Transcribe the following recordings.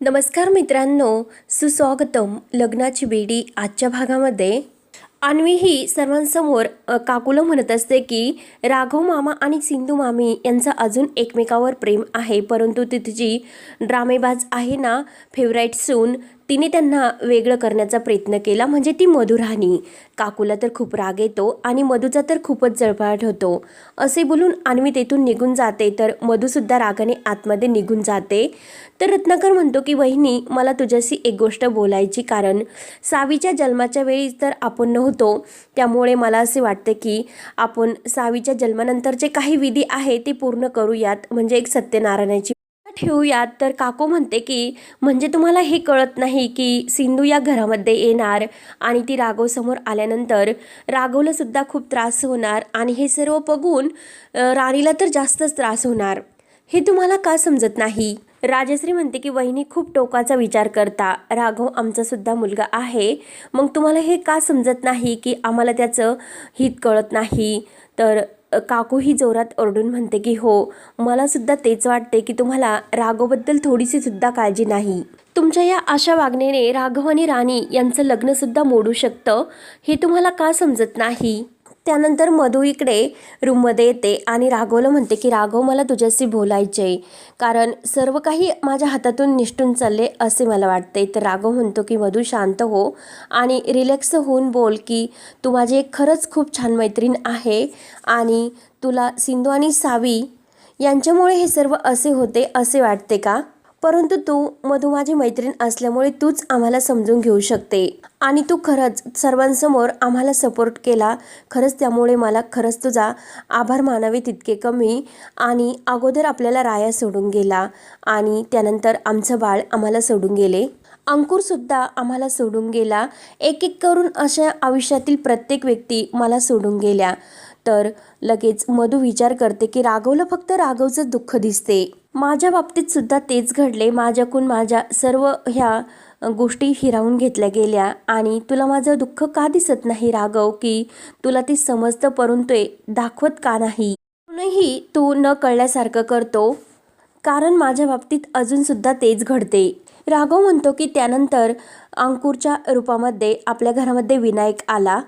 नमस्कार मित्रांनो सुस्वागतम लग्नाची बेडी आजच्या भागामध्ये. अन्वी ही सर्वांसमोर काकुलं म्हणत असते की राघव मामा आणि सिंधू मामी यांचं अजून एकमेकावर प्रेम आहे परंतु तिथची ड्रामेबाज आहे ना फेवराईट सून तिने त्यांना वेगळं करण्याचा प्रयत्न केला. म्हणजे ती मधुराणी काकूला तर खूप राग येतो आणि मधूचा तर खूपच जळपाट होतो. असे बोलून अन्वी तेथून निघून जाते. तर मधूसुद्धा रागाने आतमध्ये निघून जाते. तर रत्नाकर म्हणतो की वहिनी मला तुझ्याशी एक गोष्ट बोलायची. कारण सावीच्या जन्माच्या वेळी तर आपण नव्हतो. त्यामुळे मला असे वाटते की आपण सावीच्या जन्मानंतरचे काही विधी आहे ते पूर्ण करूयात. म्हणजे एक सत्यनारायणाची ठेवूयात तर काकू म्हणते की म्हणजे तुम्हाला हे कळत नाही की सिंधू या घरामध्ये येणार आणि ती राघवसमोर आल्यानंतर राघवला सुद्धा खूप त्रास होणार आणि हे सर्व बघून राणीला तर जास्तच त्रास होणार. हे तुम्हाला का समजत नाही? राजश्री म्हणते की वहिनी खूप टोकाचा विचार करता. राघव आमचा सुद्धा मुलगा आहे. मग तुम्हाला हे का समजत नाही की आम्हाला त्याचं हित कळत नाही? तर काकू ही जोरात ओरडून म्हणते की हो मलासुद्धा तेच वाटते की तुम्हाला राघवबद्दल थोडीशी सुद्धा काळजी नाही. तुमच्या या अशा वागण्याने राघव आणि राणी यांचं लग्नसुद्धा मोडू शकतं हे तुम्हाला का समजत नाही? त्यानंतर मधू इकडे रूममध्ये येते आणि राघवला म्हणते की राघव मला तुझ्याशी बोलायचे कारण सर्व काही माझ्या हातातून निष्ठून चालले असे मला वाटते तर राघव म्हणतो की मधू शांत हो आणि रिलॅक्स होऊन बोल की तू माझी एक खरंच खूप छान मैत्रीण आहे आणि तुला सिंधू आणि सावी यांच्यामुळे हे सर्व असे होते असे वाटते का? परंतु तू मधू माझी मैत्रीण असल्यामुळे तूच आम्हाला समजून घेऊ शकते. आणि तू खरंच सर्वांसमोर आम्हाला सपोर्ट केला. खरंच त्यामुळे मला खरंच तुझा आभार मानावे तितके कमी. आणि अगोदर आपल्याला राया सोडून गेला. आणि त्यानंतर आमचं बाळ आम्हाला सोडून गेले. अंकुरसुद्धा आम्हाला सोडून गेला. एक एक करून अशा आयुष्यातील प्रत्येक व्यक्ती मला सोडून गेल्या. तर लगेच मधू विचार करते की राघवला फक्त राघवचं दुःख दिसते. माझ्या बाबतीत सुद्धा तेच घडले. माझ्याकून माझ्या सर्व ह्या गोष्टी हिरावून घेतल्या गेल्या. आणि तुला माझं दुःख का दिसत नाही राघव की तुला ते समजतं परंतु ते दाखवत का नाही? म्हणूनही तू न कळल्यासारखं करतो. कारण माझ्या बाबतीत अजूनसुद्धा तेच घडते. राघव म्हणतो की त्यानंतर अंकुरच्या रूपामध्ये आपल्या घरामध्ये विनायक आला.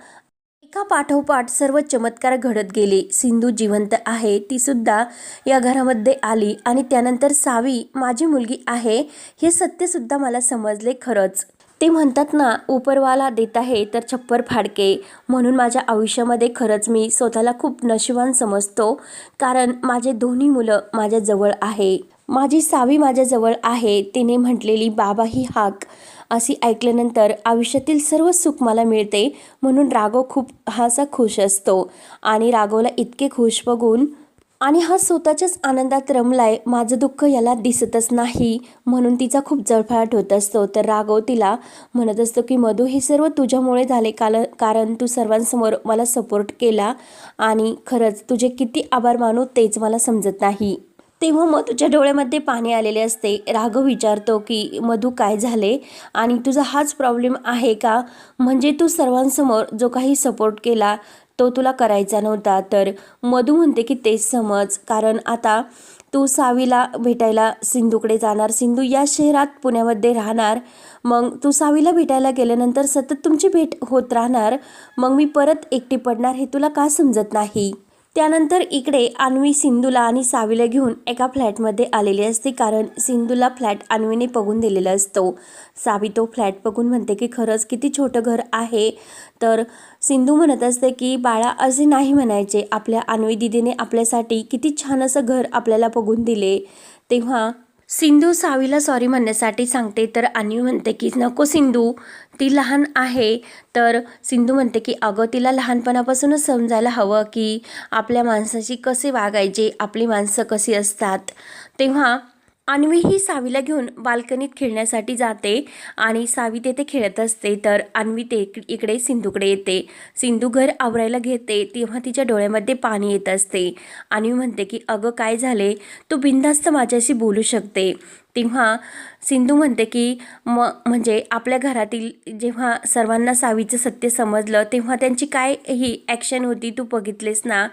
एका पाठोपाठ सर्व चमत्कार घडत गेले. सिंधू जिवंत आहे ती सुद्धा या घरामध्ये आली आणि त्यानंतर सावी माझी मुलगी आहे हे सत्यसुद्धा मला समजले खरंच. ते म्हणतात ना उपरवाला देत आहे तर छप्पर फाडके. म्हणून माझ्या आयुष्यामध्ये खरंच मी स्वतःला खूप नशिबान समजतो कारण माझे दोन्ही मुलं माझ्याजवळ आहे. माझी सावी माझ्याजवळ आहे तिने म्हटलेली बाबा ही हाक. अशी ऐकल्यानंतर आयुष्यातील सर्व सुख मला मिळते म्हणून राघव खूप हा असा खुश असतो. आणि राघवला इतके खुश बघून आणि हा स्वतःच्याच आनंदात रमलाय माझं दुःख याला दिसतच नाही म्हणून तिचा खूप जळफळाट होत असतो. तर राघव तिला म्हणत असतो की मधू हे सर्व तुझ्यामुळे झाले काल कारण तू सर्वांसमोर मला सपोर्ट केला आणि खरंच तुझे किती आभार मानू तेच मला समजत नाही. तेव्हा मधूच्या डोळ्यामध्ये पाणी आलेले असते. राघव विचारतो की मधू काय झाले? आणि तुझा हाच प्रॉब्लेम आहे का? म्हणजे तू सर्वांसमोर जो काही सपोर्ट केला तो तुला करायचा नव्हता. तर मधू म्हणते की तेच समज. कारण आता तू सावीला भेटायला सिंधूकडे जाणार. सिंधू या शहरात पुण्यामध्ये राहणार. मग तू सावीला भेटायला गेल्यानंतर सतत तुमची भेट होत राहणार. मग मी परत एकटी पडणार हे तुला का समजत नाही? त्यानंतर इकडे अन्वी सिंधूला आणि सावीला घेऊन एका फ्लॅटमध्ये आलेली असते कारण सिंधूला फ्लॅट अन्वीने बघून दिलेला असतो. सावी तो फ्लॅट बघून म्हणते की खरंच किती छोटं घर आहे. तर सिंधू म्हणत असते की बाळा असे नाही म्हणायचे. आपल्या अन्वी दिदीने आपल्यासाठी किती छान असं घर आपल्याला बघून दिले. तेव्हा सिंधू सावीला सॉरी म्हणण्यासाठी सांगते तर आणि म्हणते की नको सिंधू ती लहान आहे. तर सिंधू म्हणते की अगं तिला लहानपणापासूनच समजायला हवं की आपल्या माणसाशी कसे वागायचे आपली माणसं कशी असतात. तेव्हा अन्वी ही सावीला घेऊन बाल्कनीत खेळण्यासाठी जाते आणि सावी तेथे खेळत असते. तर अन्वी ते इकडे सिंधूकडे येते. सिंधू घर आवरायला घेते तेव्हा तिच्या डोळ्यामध्ये पाणी येत असते. अन्वी म्हणते की अगं काय झाले? तू बिनधास्त माझ्याशी बोलू शकते. तेव्हा सिंधू म्हणते की म म्हणजे आपल्या घरातील जेव्हा सर्वांना सावीचं सत्य समजलं तेव्हा त्यांची काय ही ॲक्शन होती? तू बघितलेस ना?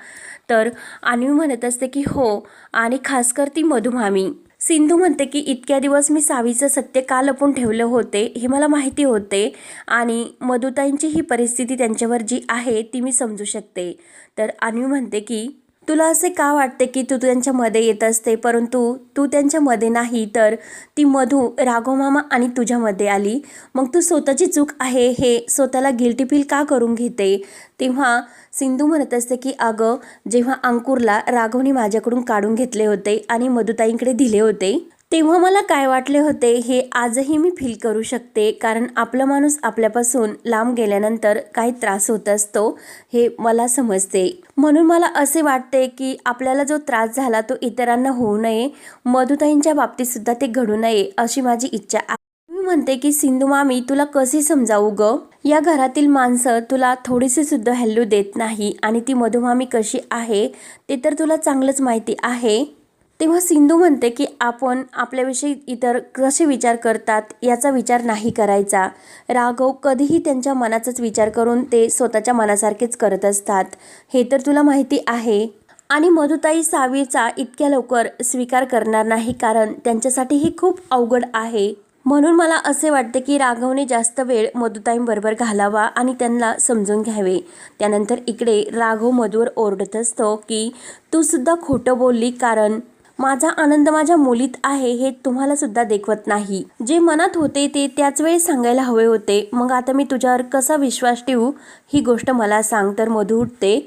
तर अन्वी म्हणत असते की हो आणि खास कर ती मधुमामी. सिंधू म्हणते की इतक्या दिवस मी सावीचं सत्य का लपून ठेवलं होते हे मला माहिती होते आणि मधुताईंची ही परिस्थिती त्यांच्यावर जी आहे ती मी समजू शकते. तर अन्वी म्हणते की तुला असे का वाटते की तू त्यांच्यामध्ये येत असते? परंतु तू त्यांच्यामध्ये नाही तर ती मधू राघव मामा आणि तुझ्यामध्ये आली. मग तू स्वतःची चूक आहे हे स्वतःला गिल्टी फील का करून घेते? तेव्हा सिंधू म्हणत असते की अगं जेव्हा अंकुरला राघवने माझ्याकडून काढून घेतले होते आणि मधुताईंकडे दिले होते तेव्हा मला काय वाटले होते हे आजही मी फील करू शकते कारण आपला माणूस आपल्यापासून लांब गेल्यानंतर काही त्रास होत असतो हे मला समजते. म्हणून मला असे वाटते की आपल्याला जो त्रास झाला तो इतरांना होऊ नये मधुताईंच्या बाबतीतसुद्धा ते घडू नये अशी माझी इच्छा आहे. मी म्हणते की सिंधू मामी तुला कसे समजावू ग? या घरातील माणसं तुला थोडीशी सुद्धा हॅल्लू देत नाही आणि ती मधुमामी कशी आहे ते तर तुला चांगलंच माहिती आहे. तेव्हा सिंधू म्हणते की आपण आपल्याविषयी इतर कसे विचार करतात याचा विचार नाही करायचा. राघव कधीही त्यांच्या मनाचाच विचार करून ते स्वतःच्या मनासारखेच करत असतात. हे तर तुला माहिती आहे. आणि मधुताई सावीचा इतक्या लवकर स्वीकार करणार नाही कारण त्यांच्यासाठी ही खूप अवघड आहे. म्हणून मला असे वाटते की राघवने जास्त वेळ मधुताईंबरोबर घालावा आणि त्यांना समजून घ्यावे. त्यानंतर इकडे राघव मधूवर ओरडत असतो की तू सुद्धा खोटं बोलली कारण माझा आनंद माझ्या मुलीत आहे हे तुम्हाला सुद्धा देखवत नाही. जे मनात होते ते त्याच वेळी सांगायला हवे होते. मग आता मी तुझ्यावर कसा विश्वास ठेवू? ही गोष्ट मला सांग तर मधू उठते.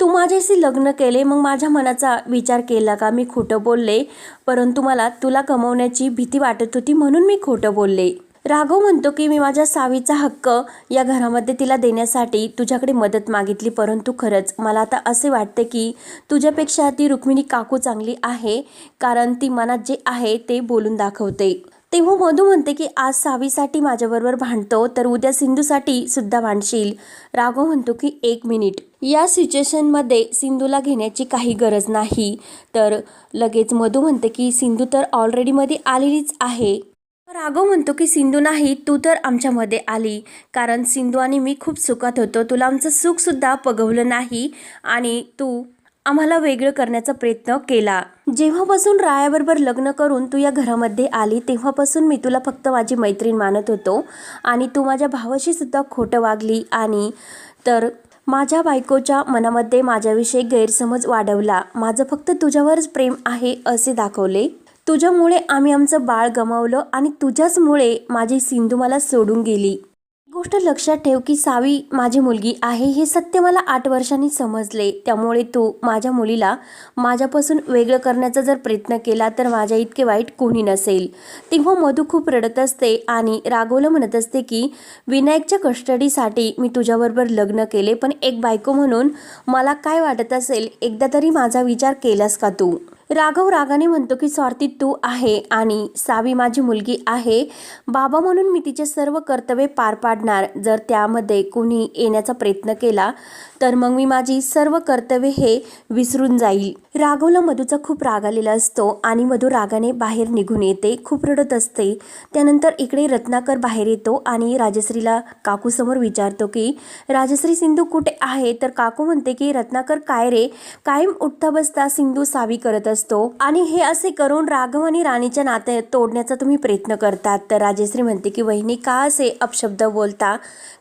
तू माझ्याशी लग्न केले मग माझ्या मनाचा विचार केला का? मी खोटं बोलले परंतु मला तुला कमवण्याची भीती वाटत होती म्हणून मी खोटं बोलले. राघव म्हणतो की मी माझ्या सावीचा हक्क या घरामध्ये तिला देण्यासाठी तुझ्याकडे मदत मागितली परंतु खरंच मला आता असे वाटते की तुझ्यापेक्षा ती रुक्मिणी काकू चांगली आहे कारण ती मनात जे आहे ते बोलून दाखवते. तेव्हा मधू म्हणते की आज सावीसाठी माझ्याबरोबर भांडतो तर उद्या सिंधूसाठी सुद्धा भांडशील. राघव म्हणतो की एक मिनिट. या सिच्युएशनमध्ये सिंधूला घेण्याची काही गरज नाही. तर लगेच मधू म्हणते की सिंधू तर ऑलरेडीमध्ये आलेलीच आहे. राघव म्हणतो की सिंधू नाही तू तर आमच्यामध्ये आली. कारण सिंधू आणि मी खूप सुखात होतो. तुला आमचं सुखसुद्धा पगवलं नाही आणि तू आम्हाला वेगळं करण्याचा प्रयत्न केला. जेव्हापासून रायाबरोबर लग्न करून तू या घरामध्ये आली तेव्हापासून मी तुला फक्त माझी मैत्रीण मानत होतो आणि तू माझ्या भावाशी सुद्धा खोटं वागली आणि तर माझ्या बायकोच्या मनामध्ये माझ्याविषयी गैरसमज वाढवला. माझं फक्त तुझ्यावरच प्रेम आहे असे दाखवले. तुझ्यामुळे आम्ही आमचं बाळ गमावलं आणि तुझ्याचमुळे माझी सिंधू मला सोडून गेली. गोष्ट लक्षात ठेव की सावी माझी मुलगी आहे हे सत्य मला आठ वर्षांनी समजले. त्यामुळे तू माझ्या मुलीला माझ्यापासून वेगळं करण्याचा जर प्रयत्न केला तर माझ्या इतके वाईट कोणी नसेल. तेव्हा मधू खूप रडत असते आणि रागवलं म्हणत असते की विनायकच्या कस्टडीसाठी मी तुझ्याबरोबर लग्न केले पण एक बायको म्हणून मला काय वाटत असेल? एकदा तरी माझा विचार केलास का तू? राघव रागाने म्हणतो की स्वार्थी तू आहे आणि सावी माझी मुलगी आहे. बाबा म्हणून मी तिचे सर्व कर्तव्य पार पाडणार. जर त्यामध्ये कोणी येण्याचा प्रयत्न केला तर मग मी माझी सर्व कर्तव्य हे विसरून जाईल. राघवला मधूचा खूप राग आलेला असतो आणि मधू रागाने बाहेर निघून येते. खूप रडत असते. त्यानंतर इकडे रत्नाकर बाहेर येतो आणि राजश्रीला काकूसमोर विचारतो की राजश्री सिंधू कुठे आहे? तर काकू म्हणते की रत्नाकर काय रे? कायम उठता बसता सिंधू सावी करत असतो. आणि हे असे करून राघव आणि राणीच्या नाते तोडण्याचा तुम्ही प्रयत्न करतात. तर राजेश्री म्हणते की वहिनी का असे अपशब्द बोलता?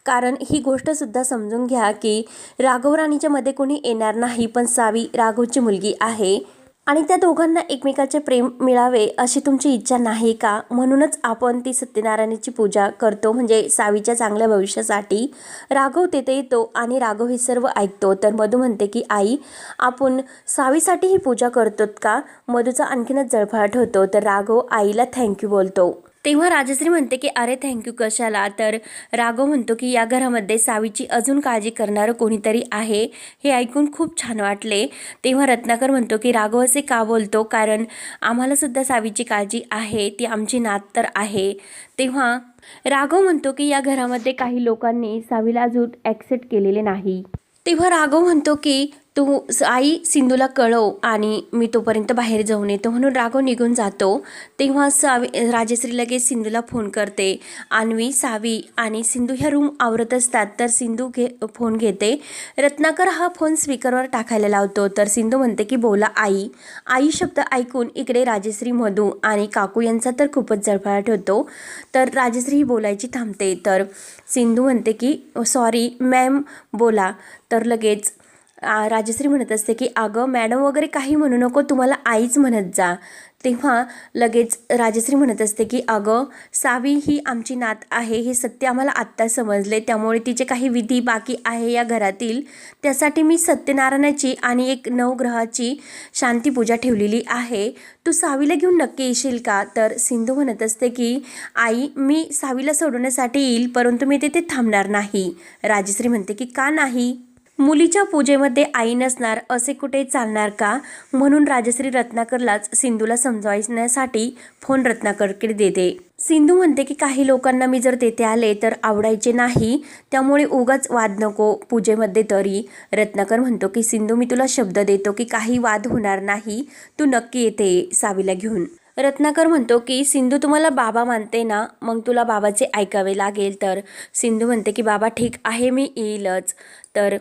कारण ही गोष्ट सुद्धा समजून घ्या की राघव राणीच्या मध्ये कोणी येणार नाही पण सावी राघवची मुलगी आहे. आणि त्या दोघांना एकमेकाचे प्रेम मिळावे अशी तुमची इच्छा नाही का? म्हणूनच आपण ती सत्यनारायणाची पूजा करतो. म्हणजे सावीच्या चांगल्या भविष्यासाठी राघव तेथे येतो आणि राघव हे सर्व ऐकतो. तर मधू म्हणते की आई आपण सावीसाठी ही पूजा करतो का? मधूचा आणखीनच जळफळाट होतो. तर राघव आईला थँक्यू बोलतो. तेव्हा राजश्री म्हणते की अरे थँक्यू कशाला? तर राघव म्हणतो की या घरामध्ये सावीची अजून काळजी करणारं कोणीतरी आहे. हे ऐकून खूप छान वाटले. तेव्हा रत्नाकर म्हणतो की राघव असे का बोलतो? कारण आम्हालासुद्धा सावीची काळजी आहे. ती आमची नात तर आहे. तेव्हा राघव म्हणतो की या घरामध्ये काही लोकांनी सावीला अजून ॲक्सेप्ट केलेले नाही. तेव्हा राघव म्हणतो की तू आई सिंधूला कळव आणि मी तोपर्यंत बाहेर जाऊन येतो. म्हणून राघव निघून जातो. तेव्हा सावी राजश्री लगेच सिंधूला फोन करते. अन्वी सावी आणि सिंधू ह्या रूम आवरत असतात. तर सिंधू घे फोन घेते. रत्नाकर हा फोन स्पीकरवर टाकायला लावतो. तर सिंधू म्हणते की बोला आई. आई शब्द ऐकून इकडे राजश्री मधू आणि काकू यांचा तर खूपच जळफळाट होतो. तर राजश्री ही बोलायची थांबते. तर सिंधू म्हणते की सॉरी मॅम बोला. तर लगेच राजश्री म्हणत असते की अगं मॅडम वगैरे काही म्हणू नको तुम्हाला आईच म्हणत जा. तेव्हा लगेच राजश्री म्हणत असते की अगं सावी ही आमची नात आहे हे सत्य आम्हाला आत्ता समजले. त्यामुळे तिचे काही विधी बाकी आहे या घरातील. त्यासाठी मी सत्यनारायणाची आणि एक नवग्रहाची शांतीपूजा ठेवलेली आहे. तू सावीला घेऊन नक्की येशील का? तर सिंधू म्हणत असते की आई मी सावीला सोडवण्यासाठी येईल परंतु मी तिथे थांबणार नाही. राजश्री म्हणते की का नाही? मुलीच्या पूजेमध्ये आई नसणार असे कुठे चालणार का? म्हणून राजश्री रत्नाकरलाच सिंधूला समजावण्यासाठी फोन रत्नाकरकडे देते. सिंधू म्हणते की काही लोकांना मी जर तेथे आले तर आवडायचे नाही. त्यामुळे उगाच वाद नको पूजेमध्ये तरी. रत्नाकर म्हणतो की सिंधू मी तुला शब्द देतो की काही वाद होणार नाही. तू नक्की येते सावीला घेऊन. रत्नाकर म्हणतो की सिंधू तुम्हाला बाबा मानते ना? मग तुला बाबाचे ऐकावे लागेल तर. सिंधू म्हणते की बाबा ठीक आहे मी येईलच. तर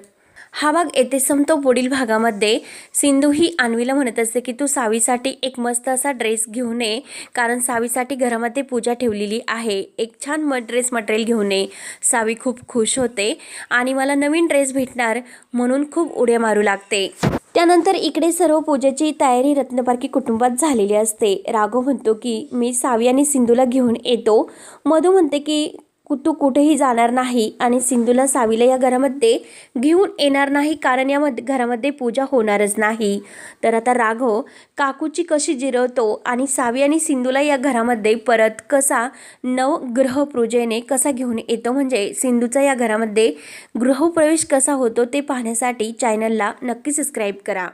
हा भाग येथे संपतो. पुढील भागामध्ये सिंधू ही अन्वीला म्हणत असते की तू सावीसाठी एक मस्त असा ड्रेस घेऊन ये कारण सावीसाठी घरामध्ये पूजा ठेवलेली आहे. एक छान म ड्रेस मटेरियल घेऊन ये सावी खूप खुश होते आणि मला नवीन ड्रेस भेटणार म्हणून खूप उड्या मारू लागते. त्यानंतर इकडे सर्व पूजेची तयारी रत्नपारखी कुटुंबात झालेली असते. राघव म्हणतो की मी सावी आणि सिंधूला घेऊन येतो. मधू म्हणते की कु- तू कुठेही जाणार नाही आणि सिंधूला सावीला या घरामध्ये घेऊन येणार नाही कारण या मध्ये घरामध्ये पूजा होणारच नाही. तर आता राघव काकूची कशी जिरवतो आणि सावी आणि सिंधूला या घरामध्ये परत कसा नवग्रह पूजेने कसा घेऊन येतो? म्हणजे सिंधूचा या घरामध्ये गृहप्रवेश कसा होतो ते पाहण्यासाठी चॅनलला नक्की सबस्क्राईब करा.